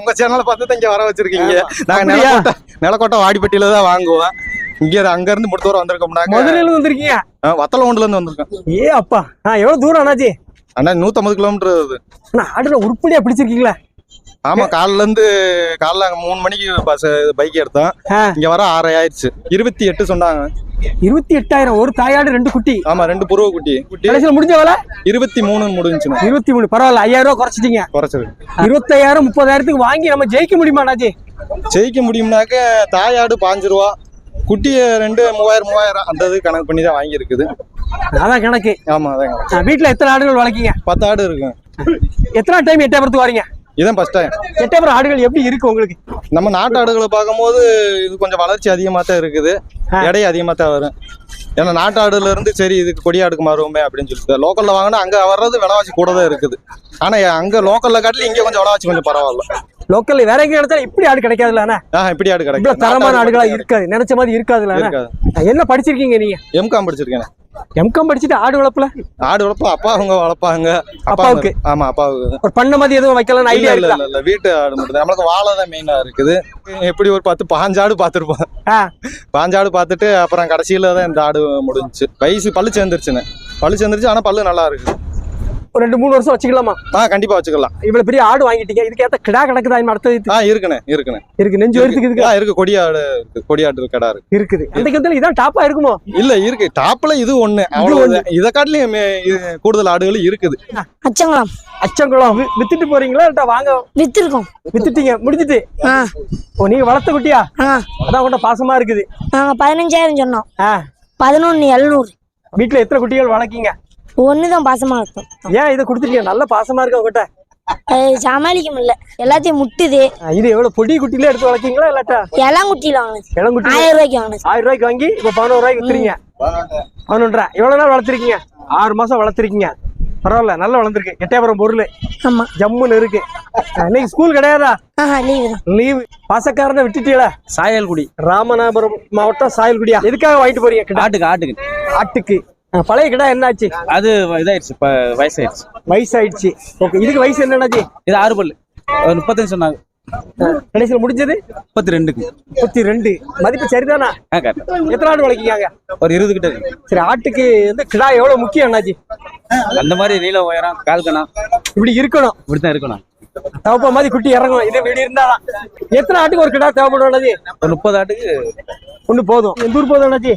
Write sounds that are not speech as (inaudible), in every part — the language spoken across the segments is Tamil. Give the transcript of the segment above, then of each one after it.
உங்க சேனலை பார்த்து தான் இங்க வர வச்சிருக்கீங்க. நாங்க? நிலக்கோட்டை நிலக்கோட்டை வாடிப்பட்டியில தான் வாங்குவோம். இங்க அங்க இருந்து முடித்த தூரம் வந்திருக்கோம்னாக்க மதுரையில வந்திருக்கீங்க? ஆ, வத்தலகுண்டுல இருந்து வந்திருக்கோம். ஏ அப்பா. ஆ எவ்வளவு தூரம் அண்ணாச்சி? அண்ணா நூத்தம்பது கிலோமீட்டர் அது அண்ணா ஆடுல உருப்படியா பிடிச்சிருக்கீங்களா? ஆமா காலைல இருந்து காலைல மூணு மணிக்கு பஸ் பைக் எடுத்தோம். இங்க வர ஆறரை ஆயிடுச்சு. இருபத்தி எட்டு சொன்னாங்க. இருபத்தி எட்டாயிரம். ஒரு தாயாடு ரெண்டு குட்டி. ஆமா ரெண்டு புருவ குட்டி. குட்டி கடைசியில் முடிஞ்ச வேலை? இருபத்தி மூணு முடிஞ்சுண்ணா இருபத்தி மூணு. பரவாயில்ல ஐயாயிரம் ரூபாய் குறைச்சிட்டீங்க. குறைச்சது இருபத்தாயிரம் முப்பதாயிரத்துக்கு வாங்கி நம்ம ஜெயிக்க முடியுமா அண்ணாச்சி? ஜெயிக்க முடியும்னாக்க தாயாடு பாஞ்சு ரூபா குட்டிய ரெண்டு மூவாயிரம் மூவாயிரம் அந்த இது கணக்கு பண்ணி தான் வாங்கியிருக்குது. அதான் கணக்கு. ஆமா அதான் வீட்டுல எத்தனை ஆடுகள் வளர்க்கீங்க? பத்து ஆடு இருக்கும் எத்தனை டைம் எட்டாயிரத்துக்கு வரீங்க? இதான் ஃபர்ஸ்ட் டைம் எட்டாயிரம் ஆடுகள் எப்படி இருக்கு உங்களுக்கு? நம்ம நாட்டு ஆடுகளை பார்க்கும்போது இது கொஞ்சம் வளர்ச்சி அதிகமாக தான் இருக்குது. எடை அதிகமாக தான் வரும். ஏன்னா நாட்டு ஆடுல இருந்து சரி இதுக்கு கொடியாடுக்கு மாறுவோமே அப்படின்னு சொல்லிட்டு. லோக்கல்ல வாங்கினா அங்க வர்றது விலைவாசி கூட தான் இருக்குது. ஆனா அங்க லோக்கல்ல காட்டிலும் இங்க கொஞ்சம் விலைவாசி கொஞ்சம் பரவாயில்ல. லோக்கல்ல வேற எங்க இடத்துல இப்படி ஆடு ஆ இப்படி ஆடு கிடைக்கும் தரமான ஆடுகளா இருக்காது. நினைச்ச மாதிரி இருக்காதுல்ல அண்ணா? இருக்காது. என்ன படிச்சிருக்கீங்க நீங்க? எம்காம் படிச்சிருக்கேன். எம்காம் படிச்சுட்டு ஆடு வளர்ப்புல? ஆடு வளர்ப்பா அப்பா அவங்க வளர்ப்பாங்க. அப்பா அப்பாவுக்கு? ஆமா அப்பாவுக்கு. ஒரு பண்ண மாதிரி எதுவும் வைக்கலாம்னு ஐடியா இல்ல இல்ல வீட்டு ஆடு மட்டும். நம்மளுக்கு வாழை தான் மெயினா இருக்குது. எப்படி ஒரு பத்து பாஞ்சாடு பார்த்துருப்போம். ஆ. பாஞ்சாடு பார்த்துட்டு அப்புறம் கடைசியில தான் இந்த ஆடு முடிஞ்சுச்சு. வயசு பல்லு சேர்ந்துருச்சுன்னு. பல்லு சேர்ந்துருச்சு ஆனா பல்லு நல்லா இருக்கு ஒரு ரெண்டு மூணு வருஷம் வச்சுக்கலாமா? ஆ கண்டிப்பா வச்சுக்கலாம். இவ்வளவு பெரிய ஆடு வாங்கிட்டீங்க. இதுக்கேத்த கிடா கிடக்குதா இன்னும் அடுத்தது ஆ இருக்குண்ணே இருக்குண்ணே. இருக்கு. நெஞ்சு வயிற்றுக்கு இருக்கு. ஆ இருக்கு. கொடியாடு இருக்கு. கொடியாடு கடை இருக்கு. இருக்குது. அந்த கத்துல இதான் டாப்பா இருக்குமோ? இல்ல இருக்கு. டாப்ல இது ஒண்ணு. அவ்வளவு இதை காட்டிலும் கூடுதல் ஆடுகள் இருக்குது. அச்சங்குளம். அச்சங்குளம். வித்துட்டு போறீங்களா இல்ல வாங்க? வித்திருக்கோம். வித்துட்டீங்க. முடிஞ்சிட்டு ஓ நீங்க வளர்த்த குட்டியா? அதான் கூட பாசமா இருக்குது. நாங்கள் பதினஞ்சாயிரம் சொன்னோம். ஆ. பதினொன்று எழுநூறு. வீட்டுல எத்தனை குட்டிகள் வளர்க்கீங்க? ஒன்று தான் பாசமாக இருக்கும். ஏன் இதை கொடுத்துட்டீங்க நல்ல பாசமா இருக்கு உங்ககிட்ட? அது சமாளிக்க முடியல. எல்லாத்தையும் முட்டுது. இது எவ்வளவு பொடி குட்டில எடுத்து வளர்க்கீங்களா இல்லாட்டா? இளங்குட்டியில் வாங்கினது இளங்குட்டி? ஆயிரம் ரூபாய்க்கு வாங்கினது ஆயிரம் ரூபாய்க்கு வாங்கி இப்ப பதினோரு ரூபாய்க்கு வித்துறீங்க. பதினொன்றரை. எவ்வளவு நாள் வளர்த்துருக்கீங்க? ஆறு மாசம் வளர்த்துருக்கீங்க. பரவாயில்ல நல்லா வளர்ந்துருக்கு. எட்டயபுரம் பொருள். ஆமாம் ஜம்முன்னு இருக்கு. இன்னைக்கு ஸ்கூல் கிடையாதா? லீவு லீவு பாசக்காரனை விட்டுட்டீங்களா? சாயல்குடி. ராமநாதபுரம் மாவட்டம் சாயல்குடியா? எதுக்காக வாங்கிட்டு போறீங்க? ஆட்டுக்கு ஆட்டுக்கு. ஆட்டுக்கு. பழைய கிடா என்னாச்சு? அது இதாயிடுச்சு வயசாயிடுச்சு. வயசாயிடுச்சு. ஓகே இதுக்கு வயசு என்னன்னாச்சு இது ஆறு பல்லு. முப்பத்தஞ்சு சொன்னாங்க. கடைசியில் முடிஞ்சது? முப்பத்தி ரெண்டுக்கு முப்பத்தி ரெண்டு மதிப்பு சரிதானா எத்தனை ஆடு வளர்க்கீங்க? ஒரு இருபது கிட்ட சரி ஆட்டுக்கு வந்து கிடா எவ்வளவு முக்கியம் அண்ணாச்சி அந்த மாதிரி நீள உயரம் கால் கணா இப்படி இருக்கணும். இப்படி தான் இருக்கணும். தவப்ப மாதிரி குட்டி இறங்கணும். இது இப்படி இருந்தாதான் எத்தனை ஆட்டுக்கு ஒரு கிடா ஒரு முப்பது ஆட்டுக்கு. ஒண்ணு போதும். எந்த ஊர் போதும் அண்ணாச்சி?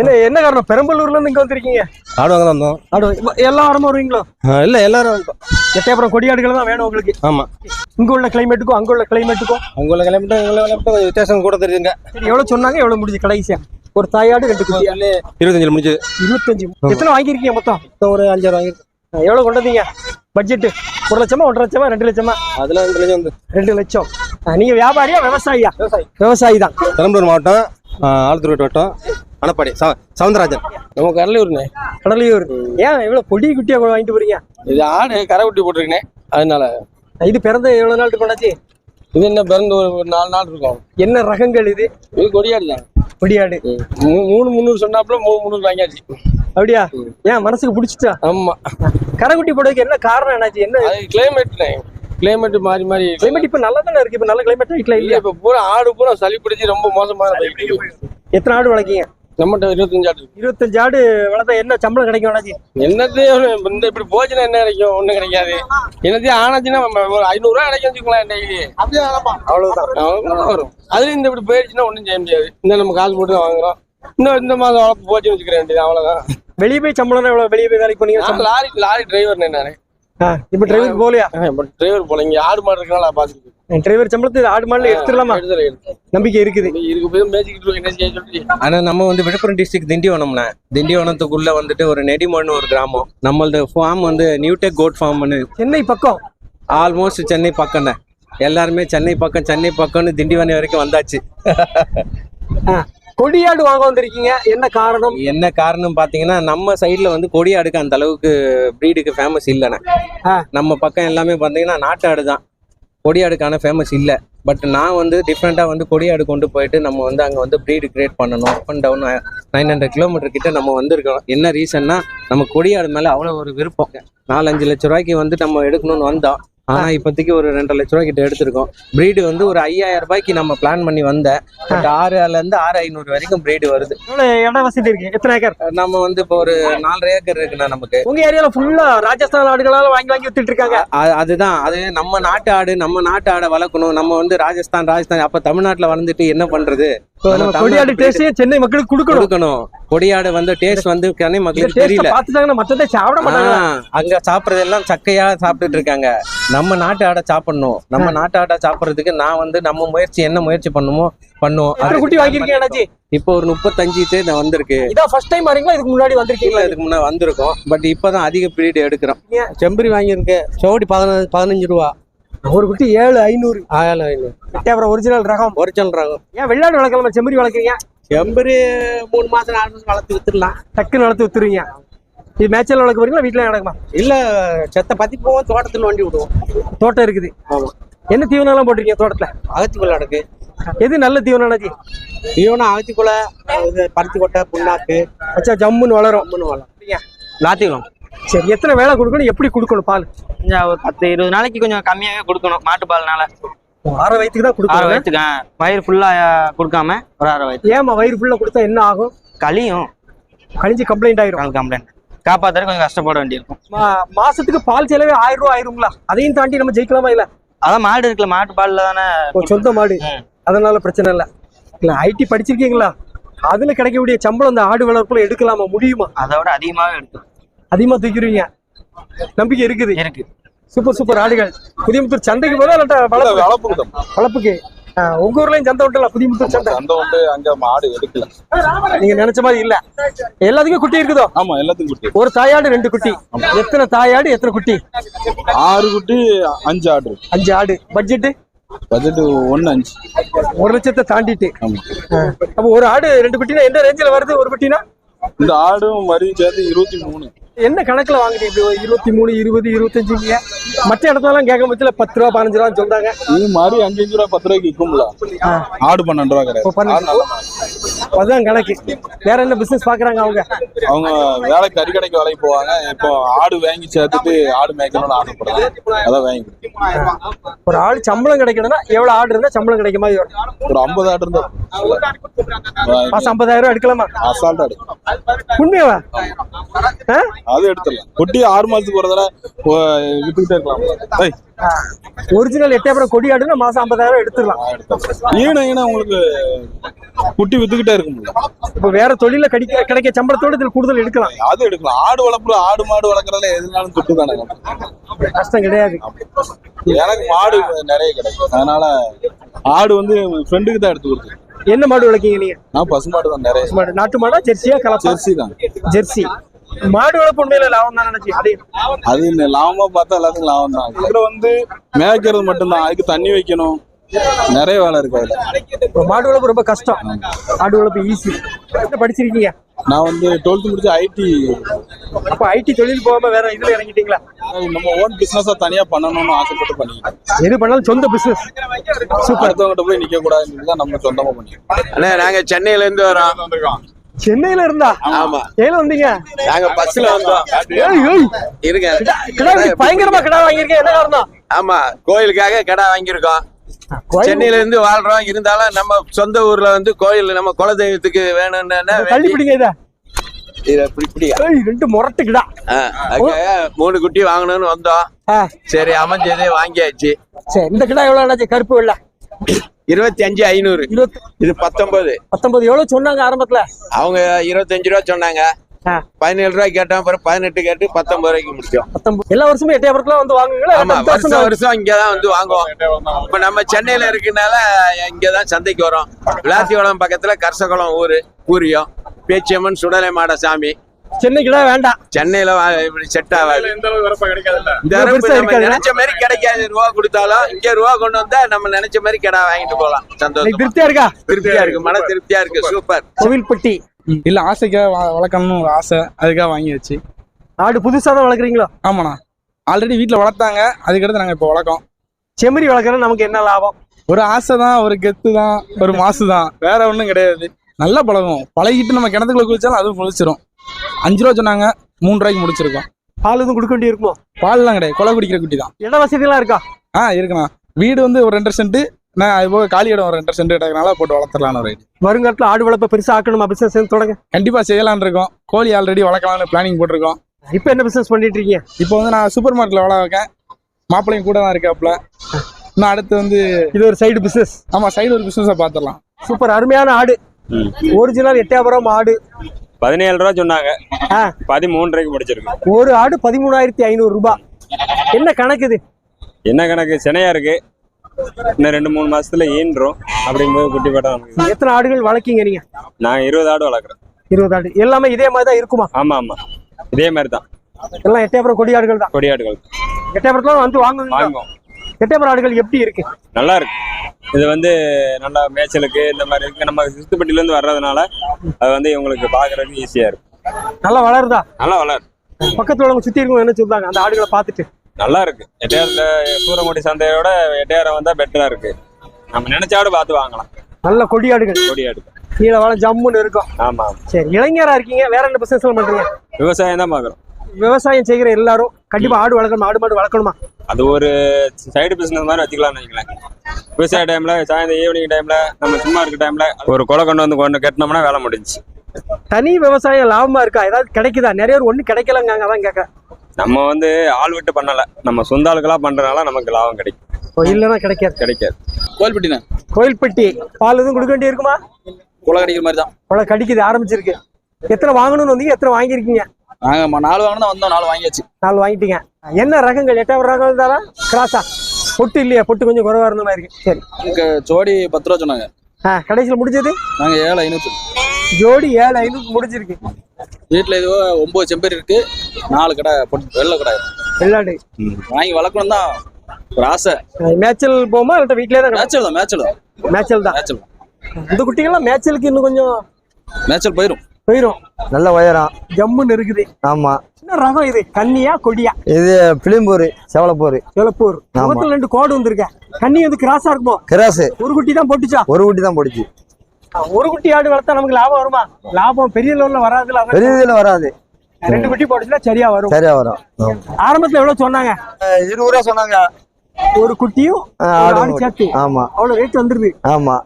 என்ன என்ன காரணம்? பெரம்பலூர்ல இருந்து இங்க வந்திருக்கீங்க? ஆடு வாங்க வந்தோம். ஆடு எல்லா வாரமும் வருவீங்களோ? இல்ல எல்லாரும். எட்டயபுரம் கொடியாடுகள் தான் வேணும் உங்களுக்கு. ஆமா. இங்க உள்ள கிளைமேட்டுக்கும் அங்க உள்ள கிளைமேட்டுக்கும் எங்களை கிளம்பிட்டு கொஞ்சம் வித்தியாசம் கூட தெரியுங்க எவ்வளவு சொன்னாங்க? எவ்வளவு முடிஞ்சு கடைசியா? ஒரு தாயாடு ரெண்டு குட்டி இருபத்தஞ்சில் முடிஞ்சது. இருபத்தஞ்சு எத்தனை வாங்கியிருக்கீங்க மொத்தம்? ஒரு அஞ்சாயிரம் வாங்கி எவ்வளவு கொண்டு வந்தீங்க? பட்ஜெட் ஒரு லட்சமா ஒன்றரை லட்சமா ரெண்டு லட்சமா? அதுல ரெண்டு லட்சம் வந்து. ரெண்டு லட்சம். ஆ, நீங்க வியாபாரியா விவசாயியா? விவசாயி. தான். பெரம்பலூர் மாவட்டம் ஆலத்தூர் வட்டம் அணப்பாடி சவ- சவுந்தரராஜன். நம்ம கடலூர்ண்ணே. கடலையூர் ஏன் இவ்வளவு பொடி குட்டியா கொண்டு வாங்கிட்டு போறீங்க? இது ஆடு கரை குட்டி போட்டிருக்கேன் அதனால. இது பிறந்த எவ்வளவு நாள் கொண்டாச்சு இது என்ன பிறந்து ஒரு ஒரு நாலு நாள் இருக்கும். என்ன ரகங்கள் இது? இது கொடியாடு தான் கொடியாடு மூணு முந்நூறு சொன்னாப்புல மூணு முந்நூறு வாங்கியாச்சு. அப்படியா? ஏன் மனசுக்கு பிடிச்சிட்டா ஆமா. கரைக்குட்டி போடுறதுக்கு என்ன காரணம் என்னாச்சு? என்ன? அது கிளைமேட்ண்ணே கிளைமேட் மாறி மாறி கிளைமேட் இப்ப நல்லா தானே இருக்கு? இப்ப நல்ல கிளைமேட் வீட்டுல இல்ல இல்லையா? இப்ப பூரா ஆடு பூரா சளி பிடிச்சி ரொம்ப இருக்கு. எத்தனை ஆடு வளர்க்கீங்க? நம்மகிட்ட இருபத்தஞ்சு ஆடு இருக்கு. இருபத்தஞ்சு ஆடு வளர்த்தா என்ன சம்பளம் கிடைக்கும் என்னாச்சு என்னத்தையும் இந்த இப்படி போச்சுன்னா என்ன கிடைக்கும்? ஒண்ணும் கிடைக்காது. என்னத்தையும் ஆனாச்சுன்னா ஒரு ஐநூறு ரூபா கிடைக்கும் வச்சுக்கலாம் டெய்லி. அவ்வளவுதான். அவ்வளவுதான் வரும். அதுல இந்த இப்படி போயிடுச்சுன்னா ஒண்ணும் செய்ய முடியாது. இந்த நம்ம காசு போட்டு தான் வாங்குறோம். இன்னும் இந்த மாதம் வளர்ப்பு போச்சுன்னு வச்சுக்க வேண்டியது அவ்வளவுதான். வெளியே போய் சம்பளம் எவ்வளவு? வெளியே போய் வேலைக்கு நான் லாரி லாரி டிரைவர் நானு. இப்ப டிரைவர் போகலையா? டிரைவர் போல இங்க ஆடு மாடு இருக்கனால பாத்துட்டு டிரைவர் சம்பளத்தை ஆடு மாடுல எடுத்துடலாமா. நம்பிக்கை இருக்குது. ஆனா நம்ம வந்து விழுப்புரம் டிஸ்ட்ரிக்ட் திண்டிவனம்ல. திண்டிவனத்துக்குள்ள வந்துட்டு ஒரு நெடிமோன்னு ஒரு கிராமம். நம்மளது ஃபார்ம் வந்து நியூடெக் கோட் ஃபார்ம்னு சென்னை பக்கம். ஆல்மோஸ்ட் சென்னை பக்கம் தான் எல்லாருமே சென்னை பக்கம் சென்னை பக்கம்னு திண்டிவனம் வரைக்கும் வந்தாச்சு. கொடியாடு வாங்க வந்திருக்கீங்க. என்ன காரணம்? என்ன காரணம் பாத்தீங்கன்னா நம்ம சைடுல வந்து கொடியாடுக்கு அந்த அளவுக்கு ப்ரீடுக்கு ஃபேமஸ் இல்லைண்ணே. நம்ம பக்கம் எல்லாமே பாத்தீங்கன்னா நாட்டாடு தான் கொடியாடுக்கான ஃபேமஸ் இல்லை. பட் நான் வந்து டிஃப்ரெண்ட்டாக வந்து கொடியாடு கொண்டு போயிட்டு நம்ம வந்து அங்கே வந்து ப்ரீடு கிரியேட் பண்ணணும். Up and down nine hundred kilometre கிட்ட நம்ம வந்திருக்கோம். என்ன ரீசன்னா நம்ம கொடியாடு மேலே அவ்வளோ ஒரு விருப்பம். நாலஞ்சு லட்ச ரூபாய்க்கு வந்து நம்ம எடுக்கணும்னு வந்தோம். ஆனா இப்போதைக்கு ஒரு ரெண்டரை லட்ச ரூபாய் கிட்ட எடுத்திருக்கோம். பிரீடு வந்து ஒரு ஐயாயிரம் ரூபாய்க்கு நம்ம பிளான் பண்ணி வந்தேன். பட் ஆறுல இருந்து ஆறு ஐநூறு வரைக்கும் பிரீடு வருது. எவ்வளவு இட வசதி இருக்கு. எத்தனை ஏக்கர்? நம்ம வந்து இப்போ ஒரு நாலரை ஏக்கர் இருக்குண்ணா நமக்கு. உங்க ஏரியால ஃபுல்லா ராஜஸ்தான் ஆடுகளால வாங்கி வாங்கி வித்துட்டு இருக்காங்க. அதுதான். அது நம்ம நாட்டு ஆடு நம்ம நாட்டு ஆடை வளர்க்கணும். நம்ம வந்து ராஜஸ்தான் ராஜஸ்தான் அப்ப தமிழ்நாட்டுல வளர்ந்துட்டு என்ன பண்றது? சென்னை மக்களுக்கு கொடுக்கணும். கொடியாடு வந்து டேஸ்ட் வந்து கனி மக்களுக்கு தெரியல. பாத்துட்டாங்கன்னா மத்ததை சாப்பிட மாட்டாங்க அங்க சாப்பிடுறதெல்லாம் சக்கையா சாப்பிட்டுட்டு இருக்காங்க. நம்ம நாட்டு ஆடை சாப்பிடணும். நம்ம நாட்டு ஆடை சாப்பிடுறதுக்கு நான் வந்து நம்ம முயற்சி என்ன முயற்சி பண்ணுமோ பண்ணுவோம். எத்தனை குட்டி அண்ணாச்சி? இப்போ ஒரு முப்பத்தஞ்சு தேதி வந்திருக்கு. இதான் ஃபர்ஸ்ட் டைம் வரீங்களா இதுக்கு முன்னாடி வந்திருக்கீங்களா? இதுக்கு முன்னாடி வந்திருக்கோம். பட் இப்பதான் அதிக பீரியட் எடுக்கிறோம். செம்பரி வாங்கியிருக்கேன். சோடி பதினஞ்சு பதினஞ்சு ரூபா. ஒரு குட்டி ஏழு ஐநூறு. ஆயிரம் ஐநூறு. அப்புறம் ஒரிஜினல் ரகம். ஒரிஜினல் ரகம். ஏன் வெள்ளாடு வளர்க்கலாமா செம்மறி வளர்க்குறீங்க? செம்பரி மூணு மாசம் நாலு மாசம் வளர்த்து வித்துடலாம். டக்குன்னு வளர்த்து வித்துருவீங்க. இது மேட்சில் வளர்க்க போறீங்களா வீட்டில் நடக்குமா? இல்ல செத்த பத்தி போவோம் தோட்டத்துல வண்டி விடுவோம். தோட்டம் இருக்குது. ஆமா. என்ன தீவனம்லாம் போட்டிருக்கீங்க தோட்டத்துல? அகத்திக்குள்ள நடக்கு. எது நல்ல தீவனம் அண்ணாச்சி தீவனம் அகத்திக்குள்ள இது பருத்தி கொட்டை புண்ணாக்கு. வச்சா ஜம்முன்னு வளரும். கம்முன்னு வளரும். லாத்திக்குளம் சரி எத்தனை வேலை கொடுக்கணும் எப்படி கொடுக்கணும் பால்? கொஞ்சம் ஒரு பத்து இருபது நாளைக்கு கொஞ்சம் கம்மியாவே கொடுக்கணும் மாட்டுப்பால்னால. அரை வயிற்றுக்கு தான் ஆறு கொடுக்கணும் வயிற்றுக்கு ஆ, வயிறு ஃபுல்லா கொடுக்காம ஒரு அரை வயிற்று ஏமா வயிறு ஃபுல்லாக கொடுத்தா என்ன ஆகும்? களியும். கழிஞ்சு கம்ப்ளைண்ட் ஆயிரும். கம்ப்ளைண்ட் காப்பாத்துறது கொஞ்சம் கஷ்டப்பட வேண்டியிருக்கும். மாசத்துக்கு பால் செலவே ஆயிரம் ரூபாய் ஆயிருங்களா? அதையும் தாண்டி நம்ம ஜெயிக்கலாமா இல்ல? அதான் மாடு இருக்குல்ல மாட்டு பால்ல தானே சொந்த மாடு. அதனால பிரச்சனை இல்ல. இல்ல ஐடி படிச்சிருக்கீங்களா? அதுல கிடைக்கக்கூடிய சம்பளம் அந்த ஆடு வளர்ப்புல எடுக்கலாமா முடியுமா? அதை விட அதிகமாவே எடுக்கும் அதிகமா தூக்கிடுவீங்க. நம்பிக்கை இருக்குது. இருக்கு. சூப்பர் சூப்பர் ஆடுகள். புதியமுத்தூர் சந்தைக்கு போதா இல்லாட்டா வளர்ப்பு வளர்ப்புக்கு உங்க ஊர்லயும் சந்தை உண்டுல புதியமுத்தூர் சந்தை? அந்த வந்து அங்க மாடு எடுக்கல. நீங்க நினைச்ச மாதிரி இல்ல. எல்லாத்துக்கும் குட்டி இருக்குதோ? ஆமா எல்லாத்துக்கும் குட்டி ஒரு தாயாடு ரெண்டு குட்டி. எத்தனை தாயாடு எத்தனை குட்டி? ஆறு குட்டி அஞ்சு ஆடு அஞ்சு ஆடு. பட்ஜெட் பட்ஜெட் ஒன்னு அஞ்சு. ஒரு லட்சத்தை தாண்டிட்டு. அப்ப ஒரு ஆடு ரெண்டு குட்டினா எந்த ரேஞ்சில் வருது ஒரு குட்டினா? இந்த ஆடும் வரியும் சேர்த்து இருபத்தி மூணு. என்ன கணக்குல இப்படி ஒரு இருபத்தி மூணு இருபது இருபத்தஞ்சுங்க. மற்ற இடத்துலலாம் கேட்கும் பட்சத்தில் பத்து ரூபா பதினஞ்சு ரூபான்னு சொல்றாங்க. இது மாதிரி அஞ்சு ரூபா பத்து ரூபாய்க்கு விற்கும்ல ஆடு பன்னெண்டு ரூபா கிடையாது. அதுதான் கணக்கு. வேற என்ன பிசினஸ் பாக்குறாங்க அவங்க? அவங்க வேலை கறிக்கடைக்கு வேலைக்கு போவாங்க. இப்போ ஆடு வாங்கி சேர்த்துட்டு ஆடு மேய்க்கணும்னு ஆசைப்படுறாங்க. அதான் வாங்கி ஒரு ஆடு சம்பளம் கிடைக்கணும்னா எவ்வளவு ஆடு இருந்தா சம்பளம் கிடைக்க மாதிரி வரும். ஒரு ஐம்பது ஆடு இருந்தா மாசம் ஐம்பதாயிரம் ரூபாய் எடுக்கலாமா? அசால்ட்டா எடுக்கும் உண்மையாவா? அது எடுத்துடலாம். குட்டி ஆறு மாசத்துக்கு ஒரு தடவை ஓ, வித்துக்கிட்டே இருக்கலாம் ஒரிஜினல் எட்டாயிரம் கொடி ஆடுனா மாசம் ஐம்பதாயிரம் எடுத்துடலாம். ஈன ஈன உங்களுக்கு குட்டி வித்துக்கிட்டே இருக்கும்ல இப்போ வேற தொழில கிடைக்க கிடைக்க சம்பளத்தோட இதில் கூடுதல் எடுக்கலாம். அது எடுக்கலாம். ஆடு வளர்ப்புல ஆடு மாடு வளர்க்குறதுல எதுனாலும் துட்டு தானே கஷ்டம் கிடையாது. எனக்கு மாடு நிறைய கிடைக்கும். அதனால ஆடு வந்து ஃப்ரெண்டுக்கு தான் எடுத்து கொடுத்து என்ன மாடு வளர்க்கீங்க நீங்க? நான் பசுமாடு தான் நிறைய. மாடு. நாட்டு மாடா ஜெர்சியா கலப்பா? ஜெர்சி தான். ஜெர்சி. மாடு வளர்ப்பு உண்மையில லாபம் தான் நினைச்சு அதே லாபமா பார்த்தா எல்லாத்துக்கும் லாபம் தான். இதுல வந்து மேய்க்கிறது மட்டும்தான். அதுக்கு தண்ணி வைக்கணும். நிறைய வேலை இருக்கு அதுல. மாடு வளர்ப்பு ரொம்ப கஷ்டம். ஆடு வளர்ப்பு ஈஸி என்ன படிச்சிருக்கீங்க? நான் வந்து டுவெல்த் முடிச்சு ஐடி அப்போ ஐடி தொழில் போகாம வேற இதுல இறங்கிட்டீங்களா? நம்ம ஓன் பிசினஸா தனியா பண்ணணும்னு ஆசைப்பட்டு பண்ணிக்கிட்டேன் எது பண்ணாலும் சொந்த பிசினஸ் சூப்பர் அடுத்தவங்கிட்ட போய் நிக்க கூடாதுன்னு தான் நம்ம சொந்தமா பண்ணிக்கிறோம் அண்ணே நாங்க சென்னையில இருந்து வரோம். சென்னையில இருந்தா? ஆமா. ஏல வந்தீங்க? நாங்க பஸ்ல வந்தோம். இருங்க. பயங்கரமா கிடா வாங்கியிருக்கேன். என்ன காரணம்? ஆமா கோயிலுக்காக கடை வாங்கியிருக்கோம். சென்னையில இருந்து வாழ்றோம். இருந்தாலும் நம்ம சொந்த ஊர்ல வந்து கோயில் நம்ம குலதெய்வத்துக்கு வேணும்னு தள்ளி பிடிங்க இத. ரெண்டு முரட்டு கிடா ஆ, அதுக்காக மூணு குட்டி வாங்கணும்னு வந்தோம். சரி அமைஞ்சது வாங்கியாச்சு. சரி இந்த கிடா எவ்வளவு கருப்பு வெள்ளை. இருபத்தி அஞ்சு ஐநூறு இது பத்தொன்பது. பத்தொன்பது. எவ்வளவு சொன்னாங்க ஆரம்பத்துல? அவங்க இருபத்தஞ்சு ரூபா சொன்னாங்க. பதினேழு ரூபாய் கேட்டோம் அப்புறம் பதினெட்டு கேட்டு பத்தொன்பது ரூபாய்க்கு முடிச்சோம் எல்லா வருஷமும் எட்டாயிரத்துலாம் வந்து வாங்குவீங்களா? ஆமா வருஷம் வருஷம் இங்கதான் வந்து வாங்குவோம். இப்ப நம்ம சென்னையில இருக்கனால இங்கதான் சந்தைக்கு வரோம். விளாத்திக்குளம் பக்கத்துல கரசகுளம் ஊரு பூரியம் பேச்சியம்மன் சுடலை மாட சாமி. சென்னை கிடா வேண்டாம். சென்னையில இப்படி செட் ஆகாது. நினைச்ச மாதிரி கிடைக்காது. ரூபா கொடுத்தாலும் இங்க ரூபா கொண்டு வந்தா நம்ம நினைச்ச மாதிரி கடை வாங்கிட்டு போலாம் இன்னைக்கு சந்தோஷம். திருப்தியா இருக்கா? திருப்தியா இருக்கு. மன திருப்தியா இருக்கு. சூப்பர். கோவில்பட்டி. இல்ல ஆசைக்காக வளர்க்கணும்னு ஒரு ஆசை. அதுக்காக வாங்கியாச்சு. ஆடு புதுசா தான் வளர்க்குறீங்களோ? ஆமாண்ணா. ஆல்ரெடி வீட்டில் வளர்த்தாங்க. அதுக்கடுத்து நாங்கள் இப்போ வளர்க்கோம். செம்மறி வளர்க்குறா நமக்கு என்ன லாபம்? ஒரு ஆசை தான் ஒரு கெத்து தான் ஒரு மாசு தான். வேற ஒன்றும் கிடையாது. நல்லா பழகும் பழகிட்டு நம்ம கிணத்துக்குள்ள குளிச்சாலும் அதுவும் குளிச்சிரும். அஞ்சு ரூபா சொன்னாங்க. மூணு ரூபாய்க்கு முடிச்சிருக்கோம். பால் எதுவும் கொடுக்க வேண்டி இருக்குமோ பால்லாம் கிடையாது. கொலை குடிக்கிற குட்டி தான். இட வசதிலாம் இருக்கா? ஆ இருக்குண்ணா. வீடு வந்து ஒரு ரெண்டரை சென்ட் நான் அது போக காலி இடம் ஒரு ரெண்டரை சென்ட் இடக்கனால போட்டு வளர்த்துலான்னு ஒரு ஐடியா வருங்காலத்துல ஆடு வளர்ப்பை பெருசா ஆக்கணுமா பிசினஸ் தொடங்க. கண்டிப்பா செய்யலாம்னு இருக்கோம். கோழி ஆல்ரெடி வளர்க்கலாம்னு பிளானிங் போட்டிருக்கோம். இப்போ என்ன பிசினஸ் பண்ணிட்டு இருக்கீங்க? இப்போ வந்து நான் சூப்பர் மார்க்கெட்ல வள வைக்கேன். மாப்பிள்ளையும் கூட தான் இருக்காப்புல. இன்னும் அடுத்து வந்து இது ஒரு சைடு பிசினஸ் ஆமா சைடு ஒரு பிசினஸை பார்த்துடலாம் சூப்பர் அருமையான ஆடு. ஒரிஜினல் எட்டயபுரம் ஆடு. பதினேழு ரூபா சொன்னாங்க. ஆ. பதிமூன்றரைக்கு முடிச்சிருக்கு. ஒரு ஆடு பதிமூணாயிரத்தி ஐநூறு ரூபாய் என்ன கணக்கு இது? என்ன கணக்கு? சினையா இருக்கு. இன்னும் ரெண்டு மூணு மாசத்துல ஈன்றோம். அப்படிங்கும்போது குட்டி போட்டா நமக்கு எத்தனை ஆடுகள் வளர்க்கீங்க நீங்க? நான் இருபது ஆடு வளர்க்குறேன். இருபது ஆடு. எல்லாமே இதே மாதிரி தான் இருக்குமா? ஆமா ஆமா. இதே மாதிரி தான் எல்லாம் எட்டயபுரம் கொடி ஆடுகள் தான். கொடியாடுகள். எட்டயபுரத்துல வந்து வாங்குவீங்க வாங்குவோம். எட்டயபுரம் ஆடுகள் எப்படி இருக்கு? நல்லா இருக்கு. இது வந்து நல்லா மேய்ச்சலுக்கு இந்த மாதிரி இருக்கு. நம்ம சித்துப்பட்டில இருந்து வர்றதுனால அது வந்து இவங்களுக்கு பாக்குறதுக்கு ஈஸியா இருக்கு. நல்லா வளருதா? நல்லா வளர் பக்கத்துல உள்ளவங்க சுத்தி இருக்கவங்க என்ன சொல்றாங்க? அந்த ஆடுகளை பார்த்துட்டு. நல்லா இருக்கு. எட்டையார்ல சூரங்குடி சந்தையோட எட்டையாரம் வந்தா பெட்டரா இருக்கு. நம்ம நினைச்சாடு பார்த்து வாங்கலாம். நல்ல கொடி ஆடுகள் கொடியாடு கீழே வள ஜம்முன்னு இருக்கும். ஆமா சரி இளைஞரா இருக்கீங்க. வேற என்ன பிசினஸ் பண்றீங்க? விவசாயம் தான் பாக்குறோம் விவசாயம் செய்கிற எல்லாரும் கண்டிப்பா ஆடு வளர்க்கணும் ஆடு மாடு வளர்க்கணுமா? அது ஒரு சைடு பிசினஸ் மாதிரி வச்சுக்கலாம்னு வைங்களேன் விவசாய டைம்ல சாயந்தரம் ஈவினிங் டைம்ல நம்ம சும்மா இருக்க டைம்ல ஒரு கொலை கொண்டு வந்து கொண்டு கட்டினோம்னா வேலை முடிஞ்சுச்சு. தனி விவசாயம் லாபமா இருக்கா? ஏதாவது கிடைக்குதா? நிறைய ஒண்ணு கிடைக்கலங்காங்க அதான் கேட்க நம்ம வந்து ஆள் விட்டு பண்ணல. நம்ம சொந்த ஆளுகளா பண்றதுனால நமக்கு லாபம் கிடைக்கும். இல்லைன்னா கிடைக்காது. கிடைக்காது. கோயில்பட்டிண்ணே கோயில்பட்டி பால் எதுவும் கொடுக்க வேண்டி இருக்குமா கொலை கடிக்கிற மாதிரி தான். அவ்வளோ கடிக்குது ஆரம்பிச்சிருக்கு. எத்தனை வாங்கணும்னு வந்தீங்க? எத்தனை வாங்கியிருக்கீங்க? நாங்கள் நாலு வாங்கினா வந்தோம் நாலு வாங்கியாச்சு. நாலு வாங்கிட்டீங்க. என்ன ரகங்கள்? எட்டாவது ரகம் தானா? கிராஸா? பொட்டு இல்லையா? பொட்டு கொஞ்சம் குறைவா இருந்த மாதிரி இருக்கு. சரி. ஜோடி பத்து ரூபா சொன்னாங்க. ஆ கடைசியில் முடிஞ்சது? நாங்கள் ஏழு ஐநூறு ஜோடி ஏழு ஐநூறு முடிஞ்சிருக்கு. வீட்டில் இதுவோ ஒம்பது செம்பேர் இருக்கு. நாலு கடை பொட்டு வெள்ளை கடை. வெள்ளாடு. வாங்கி வளர்க்கணும் தான் ஒரு ஆசை. மேய்ச்சல் போமா இல்லை வீட்டிலே தான் மேய்ச்சல் தான் மேய்ச்சல் தான். மேய்ச்சல் தான். மேய்ச்சல் இந்த குட்டிகள்லாம் மேய்ச்சலுக்கு இன்னும் கொஞ்சம் மேய்ச்சல் போயிடும் போயிடும் நல்ல உயரம். ஜம்முன்னு இருக்குது. ஆமா. என்ன ரகம் இது. கன்னியா கொடியா? இது பிளிம்பூர் செவலப்பூர். முகத்துல ரெண்டு கோடு வந்திருக்க கன்னி வந்து கிராஸா இருக்குமோ? கிராஸ். ஒரு குட்டி தான் போட்டுச்சா? ஒரு குட்டி தான் போடுச்சு ஒரு குட்டி ஆடு வளர்த்தா நமக்கு லாபம் வருமா? லாபம் பெரிய லெவல்ல வராதுல பெரிய இதுல வராது. ரெண்டு குட்டி போட்டுச்சுன்னா சரியா வரும். சரியா வரும். ஆரம்பத்துல எவ்வளவு சொன்னாங்க? இருபது ரூபா சொன்னாங்க. ஒரு குட்டியும் ஆடு சேர்த்து. ஆமா. அவ்வளவு ரேட் வந்துருது. ஆமா.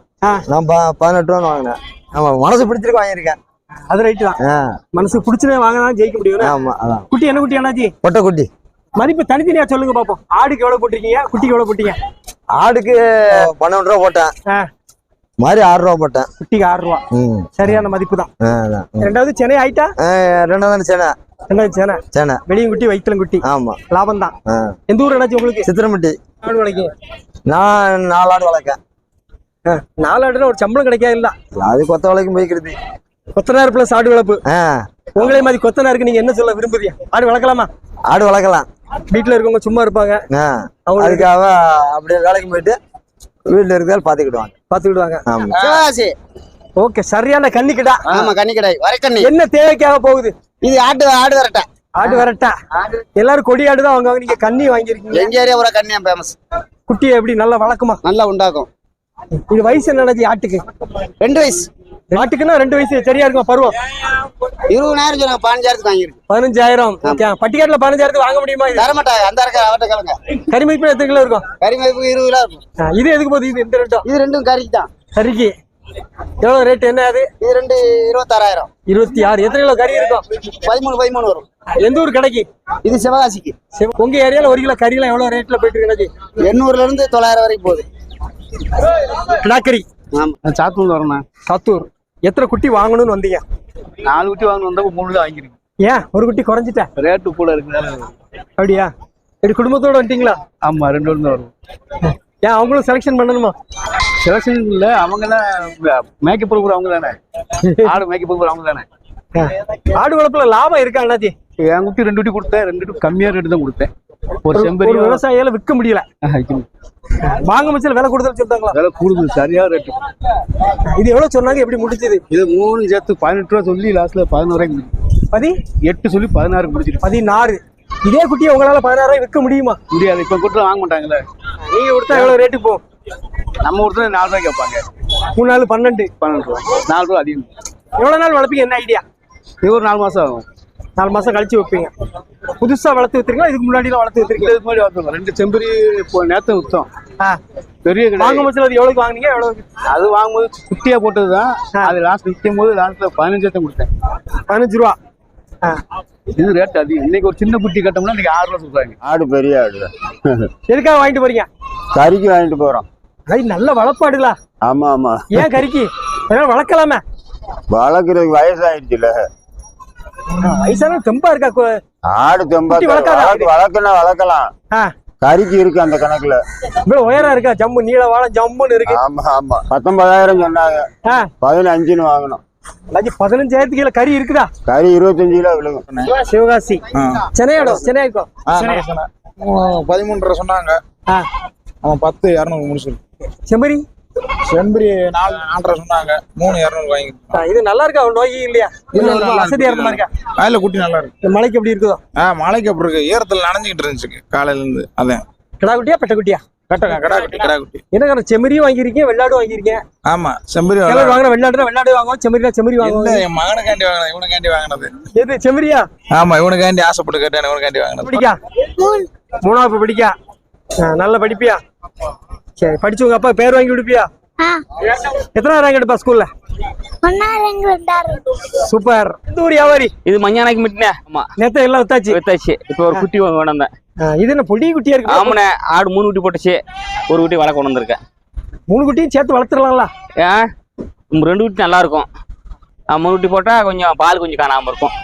நான் பதினெட்டு ரூபான்னு வாங்கினேன். ஆமா மனசு பிடிச்சிருக்கு வாங்கியிருக்கேன். அது ரைட்டு தான். மனசு பிடிச்சதே வாங்கினா ஜெயிக்க முடியும். ஆமா அதான். குட்டி என்ன குட்டி அண்ணாச்சி? பொட்டை குட்டி. மதிப்பு தனித்தனியா சொல்லுங்க பாப்போம். ஆடுக்கு எவ்வளவு போட்டிருக்கீங்க? குட்டிக்கு எவ்வளவு போட்டீங்க? ஆடுக்கு பன்னெண்டு ரூபா போட்டேன். மாதிரி ஆறு ரூபா போட்டேன். குட்டிக்கு ஆறு ரூபா. சரியான மதிப்பு தான். ரெண்டாவது சென்னை ஆயிட்டா? ரெண்டாவது சேனை? ரெண்டாவது சென்னை சேனை. வெளியும் குட்டி வயிற்றுல குட்டி. ஆமா. லாபம் தான். எந்த ஊர் என்னாச்சு உங்களுக்கு? சித்திரம்பட்டி. ஆடு வளைக்கு நான் நாலு ஆடு வளர்க்கேன். நாலு ஆடுல ஒரு சம்பளம் கிடைக்காது இல்ல அது கொத்த வளைக்கும் போய்க்கிறது கொத்தனார் பிளஸ் ஆடு வளர்ப்பு. உங்களே மாதிரி கொத்தனாருக்கு நீங்க என்ன சொல்ல விரும்புறீங்க? ஆடு வளர்க்கலாமா? ஆடு வளர்க்கலாம். வீட்டுல இருக்கவங்க சும்மா இருப்பாங்க. அதுக்காக அப்படியே வேலைக்கு போயிட்டு வீட்டில் இருக்கிறதால பாத்துக்கிடுவாங்க. ஆமா. சிவகாசி ஓகே சரியான கன்னிக்கிடா. ஆமா கன்னி கடை வரைக்கண்ணி. என்ன தேவைக்காக போகுது? இது ஆட்டு ஆடு வரட்டை. ஆடு வரட்டா. எல்லாரும் கொடி ஆடு தான் வாங்குவாங்க. நீங்க கன்னி வாங்கியிருக்கீங்க. எங்க ஏரியா பூரா கன்னியா ஃபேமஸ் குட்டியை எப்படி நல்லா வளர்க்குமா? நல்லா உண்டாக்கும். இது வயசு என்னது ஆட்டுக்கு? ரெண்டு வயசு. ஆட்டுக்குன்னா ரெண்டு வயசு சரியா இருக்குமா பருவம்? இருபதாயிரம் சொன்னாங்க பதினஞ்சாயிரத்துக்கு வாங்கியிருக்கு பதினஞ்சாயிரம். ஓகே பட்டிக்காட்டுல பதினஞ்சாயிரத்துக்கு வாங்க முடியுமா இது? தரமாட்டாங்க அந்த இருக்க அவட்ட கிழங்க கரிமதிப்பு எத்தனை கிலோ இருக்கும்? கறி மதிப்பு இருபது கிலோ இருக்கும். இது எதுக்கு போகுது? இது இந்த ரெண்டும் இது ரெண்டும் கறிக்கு தான். கறிக்கு. எவ்வளவு ரேட் என்ன அது? இது ரெண்டு இருபத்தாறாயிரம். இருபத்தி ஆறு. எத்தனை கிலோ கறி இருக்கும்? பதிமூணு பதிமூணு வரும். எந்த ஊர் கடைக்கு? இது சிவகாசிக்கு. உங்க ஏரியால ஒரு கிலோ கறிலாம் எவ்வளவு ரேட்ல போயிட்டு இருக்கு எண்ணூறுல இருந்து தொள்ளாயிரம் வரைக்கும் போகுது. கிடாக்கறி. ஆமா. சாத்தூர் வரணும். சாத்தூர். எத்தனை குட்டி வாங்கணும்னு வந்தீங்க? நாலு குட்டி வாங்கணும் வந்தா மூணு தான் வாங்கிருக்கு ஏன்? ஒரு குட்டி குறைஞ்சிட்டேன் ரேட்டு கூட இருக்குனால அப்படியா? இப்படி குடும்பத்தோட வந்துட்டீங்களா? ஆமா ரெண்டு வருடம் வரும் ஏன் அவங்களும் செலெக்ஷன் பண்ணணுமா? செலக்ஷன் இல்ல அவங்க தான் மேக்கப் போகிற அவங்க தானே. (laughs) ஆடு மேக்கப் போகிற அவங்க தானே. ஆடு வளர்ப்புல லாபம் இருக்கா அண்ணாச்சி? என் குட்டி ரெண்டு குட்டி கொடுத்தேன் ரெண்டு குட்டி கம்மியா ரேட்டு தான் கொடுத்தேன். ஒரு செம்பரி விவசாயியால விற்க முடியல. வாங்க மச்சல விலை கொடுத்தல் சொல்றாங்களா விலை கூடுதல் சரியா ரேட்டு இது எவ்வளவு சொன்னாங்க? எப்படி முடிச்சது இது மூணு சேர்த்து பதினெட்டு ரூபா சொல்லி லாஸ்ட்ல பதினோரு பதி? எட்டு சொல்லி பதினாறு முடிச்சிட்டு பதினாறு. இதே குட்டியை உங்களால பதினாறாயிரம் விற்க முடியுமா? முடியாது இப்ப கொடுத்து வாங்க மாட்டாங்களே. நீங்க கொடுத்தா எவ்வளவு ரேட்டு போகும் நம்ம ஊர்ல நாலு ரூபாய் கேட்பாங்க மூணு நாலு பன்னெண்டு. பன்னெண்டு ரூபா. நாலு ரூபா அதிகம். எவ்வளவு நாள் வளர்ப்பீங்க? என்ன ஐடியா இது ஒரு நாலு மாசம் ஆகும். நாலு மாசம் கழிச்சு வைப்பீங்க. புதுசா வளர்த்து வித்துறீங்களா இதுக்கு முன்னாடி வளர்த்து வித்துறீங்களா இதுக்கு முன்னாடி வளர்த்துருக்கோம் ரெண்டு செம்பரி இப்போ நேற்று விற்றோம். பெரிய வாங்கும் பட்சத்தில் அது எவ்வளவுக்கு வாங்குனீங்க? எவ்வளவு அது வாங்கும்போது குட்டியா போட்டது தான் அது லாஸ்ட் விற்கும் போது லாஸ்ட்ல பதினஞ்சு தான் கொடுத்தேன். பதினஞ்சு ரூபா. இது ரேட் அதிகம். இன்னைக்கு ஒரு சின்ன குட்டி கட்டோம்னா இன்னைக்கு ஆறு ரூபா சொல்றாங்க. ஆடு பெரிய ஆடு. எதுக்காக வாங்கிட்டு போறீங்க? கறிக்கு வாங்கிட்டு போறோம். நல்ல வளர்ப்பாடுகளா ஆமா ஆமா. ஏன் கறிக்கு? ஏன்னா வளர்க்கலாமே. வளர்க்குறதுக்கு வயசாயிடுச்சுல. வயசான தெம்பா இருக்கா? கு- ஆடு தெம்பா வளர்க்கணும் வளர்க்கலாம். ஆ. கறிக்கு இருக்கு அந்த கணக்குல. இவ்வளவு உயரம் இருக்கா? ஜம்மு நீள வாழை ஜம்முன்னு இருக்கு. ஆமா ஆமா. பத்தொன்பதாயிரம் சொன்னாங்க. பதினஞ்சுன்னு வாங்கணும் பதினஞ்சாயிரத்துக்கு கறி இருக்குதா? கறி இருபத்தஞ்சு கிலோ விழுகும். சிவகாசி. சென்னையாடும் சென்னையாக்கும் பதிமூன்றரை சொன்னாங்க. அவன் பத்து இரநூறு முடிச்சிருக்கு. செம்மறி? செம்பரி நாலு நாலரை சொன்னாங்க. மூணு இரநூறு வாங்கி இது நல்லா இருக்கா? நோய் இல்லையா? இருக்கு. வசதியா இருந்த மாதிரி இருக்கா? வயல குட்டி நல்லா இருக்கு. மலைக்கு எப்படி இருக்குதோ? ஆ மலைக்கு அப்புறம் இருக்கு? ஈரத்தில் நனைஞ்சிக்கிட்டு இருந்துச்சு காலையில இருந்து. அதான். கிடா குட்டியா பெட்ட குட்டியா கட்டங்க கடா குட்டி கடா குட்டி என்ன செம்மறியும் வாங்கியிருக்கீங்க வெள்ளாடும் வாங்கியிருக்கீங்க? ஆமா செம்பரி கிளர் வாங்கின வெள்ளாடுனா வெள்ளாடு வாங்குவோம் செம்மறினா செம்மறி வாங்குவோம். என் மகனுக்காண்டி வாங்கினது இவனுக்காண்டி வாங்கினது. எது செம்மறியா ஆமா இவனுக்காண்டி ஆசைப்பட்டு கேட்டேன் இவனுக்காண்டி வாங்கினது. படிக்கா? மூணாவது படிக்கா? நல்ல படிப்பியா? சரி படிச்சு உங்க அப்பா பேர் வாங்கி கொடுப்பியா? எத்தனை ரேங்க் எடுப்பா ஸ்கூல்ல சூப்பர். இந்த ஊர் வியாபாரி இது மஞ்சானாக்கு மிட்டினே ஆமா நேத்த எல்லாம் வித்தாச்சு வித்தாச்சு இப்போ ஒரு குட்டி வாங்க வேணாம் ஆ, இது என்ன பொடி குட்டியா இருக்கு? ஆமாண்ணே ஆடு மூணு குட்டி போட்டுச்சு. ஒரு குட்டி வளர்க்க கொண்டு வந்திருக்கேன். மூணு குட்டியும் சேர்த்து வளர்த்துடலாம்ல? ஏன் உம் ரெண்டு குட்டி நல்லா இருக்கும். ஆ, மூணு குட்டி போட்டா கொஞ்சம் பால் கொஞ்சம் காணாம இருக்கும்.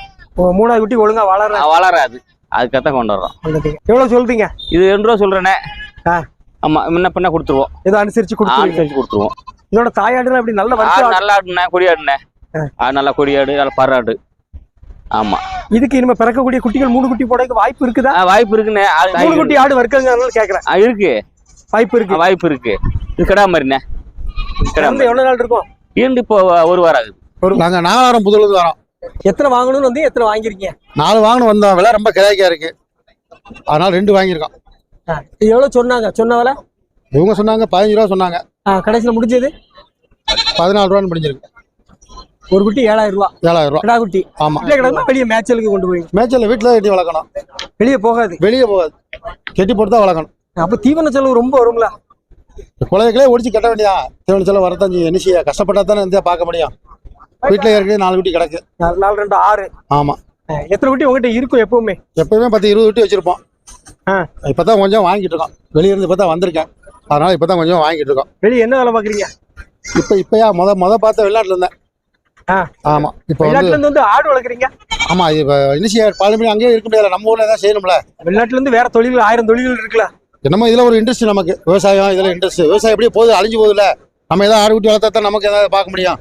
மூணாவது குட்டி ஒழுங்கா வளர வளராது. அதுக்கத்தான் கொண்டு வர்றோம். எவ்வளவு சொல்றீங்க? இது ரெண்டு ரூபா சொல்றேனே ஆ. ஆமா முன்ன பின்ன கொடுத்துருவோம். ஏதோ அனுசரிச்சு அனுசரிச்சு கொடுத்துருவோம். இதோட தாயாடுலாம் அப்படி நல்ல வரிசை நல்லா ஆடுண்ணே கொடியாடுண்ணே ஆடு நல்லா கொடியாடு நல்லா பராடு. ஆமா. இதுக்கு இனிமே பிறக்கக்கூடிய குட்டிகள் மூணு குட்டி போடக்கு வாய்ப்பு இருக்குதா? வாய்ப்பு இருக்குண்ணே. மூணு குட்டி ஆடு வர்க்கங்கிறதுனால கேக்குறேன். இருக்கு. வாய்ப்பு இருக்கு. வாய்ப்பு இருக்கு. இது கிடா மாதிரிண்ணே. கிடா வந்து எவ்வளவு நாள் இருக்கும்? ஈண்டு இப்போ ஒரு வாரம் ஆகுது. நாங்க நாலாயிரம் புதுலேருந்து வரோம். எத்தனை வாங்கணும்னு வந்து எத்தனை வாங்கிருக்கீங்க நாலு வாங்கணும் வந்தோம். விலை ரொம்ப கிராக்கியா இருக்கு. அதனால ரெண்டு வாங்கியிருக்கோம். எவ்வளவு சொன்னாங்க? சொன்ன விலை? இவங்க சொன்னாங்க பதினஞ்சு ரூபா சொன்னாங்க. கடைசியில முடிஞ்சது? பதினாலு ரூபான்னு முடிஞ்சிருக்கு. ஒரு குட்டி ஏழாயிரம் ரூபா. ஏழாயிரம் ரூபா. கிடா குட்டி. ஆமா. கிடந்தா வெளியே மேய்ச்சலுக்கு கொண்டு போய் மேய்ச்சல் வீட்டில் கட்டி வளர்க்கணும். வெளியே போகாது? வெளியே போகாது. கெட்டி போட்டு தான் வளர்க்கணும். அப்ப தீவன செலவு ரொம்ப வரும்ல? குழந்தைகளே ஒடிச்சு கட்ட வேண்டியா தீவன செலவு வரதான் செய்யும் என்ன செய்ய கஷ்டப்பட்டா தானே இருந்தா பார்க்க முடியும். வீட்டில் ஏற்கனவே நாலு குட்டி கிடக்கு. நாலு ரெண்டு ஆறு. ஆமா. ஆ, எத்தனை குட்டி உங்ககிட்ட இருக்கும் எப்பவுமே? எப்பவுமே பத்து இருபது குட்டி வச்சிருப்போம். ஆ. இப்பதான் கொஞ்சம் வாங்கிட்டு இருக்கோம். வெளிய இருந்து இப்பதான் வந்திருக்கேன். அதனால இப்பதான் கொஞ்சம் வாங்கிட்டு இருக்கோம். வெளியே என்ன வேலை பாக்குறீங்க இப்ப இப்பயா முத முத பார்த்த வெளிநாட்டுல இருந்தேன். ஆ. ஆமா. இப்ப வந்து ஆடு வளர்க்குறீங்க? ஆமா இப்ப இனிஷியல் பாலிமணி அங்கேயே இருக்க முடியாது நம்ம ஊர்ல ஏதாவது செய்யணும்ல. வெளிநாட்டுல இருந்து வேற தொழில் ஆயிரம் தொழில்கள் இருக்குல்ல. என்னமோ இதுல ஒரு இன்ட்ரெஸ்ட் நமக்கு. விவசாயம் இதுல இன்ட்ரெஸ்ட் விவசாயம் எப்படியே போகுது அழிஞ்சு போகுதுல நம்ம ஏதாவது ஆடு குட்டி வளர்த்தா தான் நமக்கு ஏதாவது பார்க்க முடியும்.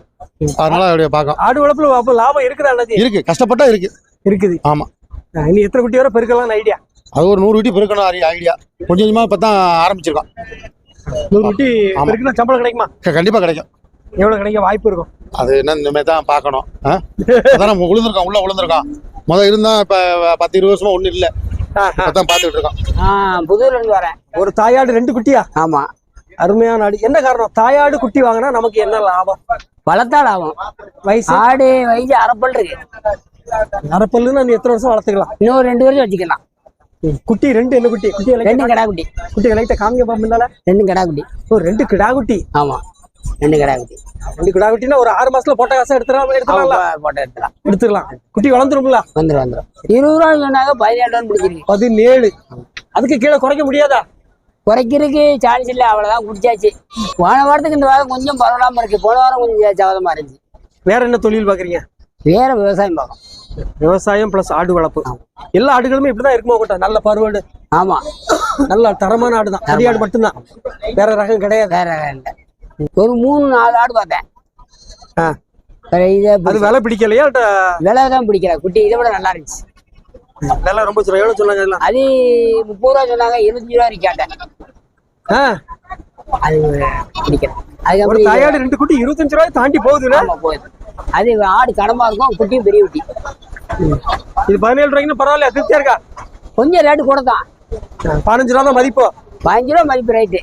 அதனால அப்படியே பார்க்கும் ஆடு வளர்ப்புல லாபம் இருக்குதா இருக்கு. கஷ்டப்பட்டா இருக்கு. இருக்குது. ஆமா. இனி எத்தனை குட்டி வரை பெருக்கலாம்னு ஐடியா. அது ஒரு நூறு குட்டி பெருக்கணும் ஐடியா. கொஞ்சம் கொஞ்சமா இப்பதான் ஆரம்பிச்சிருக்கோம். நூறு குட்டி ஆமா. பெருக்குனா சம்பளம் கிடைக்குமா? க- கண்டிப்பா கிடைக்கும். எவ்வளவு கிடைக்க வாய்ப்பு இருக்கும்? அது என்ன இனிமே தான் பார்க்கணும். ஆ? அதான் நம்ம விழுந்திருக்கோம் உள்ள விழுந்திருக்கோம் முத இருந்தா இப்ப பத்து இருபது வருஷமா ஒண்ணும் இல்ல. அதான் பார்த்துக்கிட்டு இருக்கோம் புதூர்ல இருந்து வரேன். ஒரு தாயாடு ரெண்டு குட்டியா? ஆமா. அருமையான ஆடு. என்ன காரணம்? தாயாடு குட்டி வாங்கினா நமக்கு என்ன லாபம்? வளர்த்தால் ஆகும் வயசு? ஆடு வயசு அரைப்பல் இருக்கு. அரைப்பல்லுன்னு எத்தனை வருஷம் வளர்த்துக்கலாம்? இன்னும் ரெண்டு வருஷம் வச்சுக்கலாம். குட்டி ரெண்டு என்ன குட்டி? குட்டி ரெண்டு கிடா குட்டி குட்டி லைட்டா காமிக்க பாப்பா ரெண்டு கிடா குட்டி ஓ ரெண்டு கிடா குட்டி ஆமா ரெண்டு கிடா குட்டி ரெண்டு கிடா குட்டினா ஒரு ஆறு மாசத்துல போட்ட காசை எடுத்துடலாம் எடுத்துடலாம்ல? போட்டோ எடுத்துலாம் எடுத்துக்கலாம். குட்டி வளர்ந்துரும்ல? வந்துடும் வந்துடும் இருபது ரூபா சொன்னாங்க பதினேழு ரூபா பிடிச்சிருக்கு. பதினேழு. அதுக்கு கீழே குறைக்க முடியாதா? குறைக்கிறதுக்கு சான்ஸ் இல்லை அவ்வளவுதான் குடிச்சாச்சு. போன வாரத்துக்கு இந்த வாரம் கொஞ்சம் பரவலாம இருக்கு. போன வாரம் கொஞ்சம் சவதமா இருந்துச்சு. வேற என்ன தொழில் பாக்குறீங்க வேற விவசாயம் பார்க்கும் விவசாயம் பிளஸ் ஆடு வளர்ப்பு. எல்லா ஆடுகளுமே இப்படிதான் இருக்குமா கூட்டா. நல்ல பருவாடு. ஆமா. நல்ல தரமான ஆடு தான் ஆடு மட்டும்தான். வேற ரகம் கிடையாது. வேற இல்லை. ஒரு மூணு நாலு ஆடு பார்த்தேன். ஆ. அது விலை பிடிக்கலையா? விலை தான் பிடிக்கல. குட்டி இதை விட நல்லா இருந்துச்சு. விலை ரொம்ப சொல்ல எவ்வளவு சொன்னாங்க அது முப்பது ரூபா சொன்னாங்க இருபத்தஞ்சு ரூபா வரைக்கும் கேட்டேன். ஆ, அது பிடிக்கல. அதுக்கப்புறம் தாயாடு ரெண்டு குட்டி இருபத்தஞ்சு ரூபாய் தாண்டி போகுதுல ஆமா போகுது. அது ஆடு கடமா இருக்கும் குட்டியும் பெரிய குட்டி. இது பதினேழு ரூபாய்க்கு பரவாயில்ல திருப்தியா இருக்கா? கொஞ்சம் ரேட்டு கூட தான் பதினஞ்சு ரூபா தான் மதிப்பு. பதினஞ்சு ரூபா மதிப்பு ரேட்டு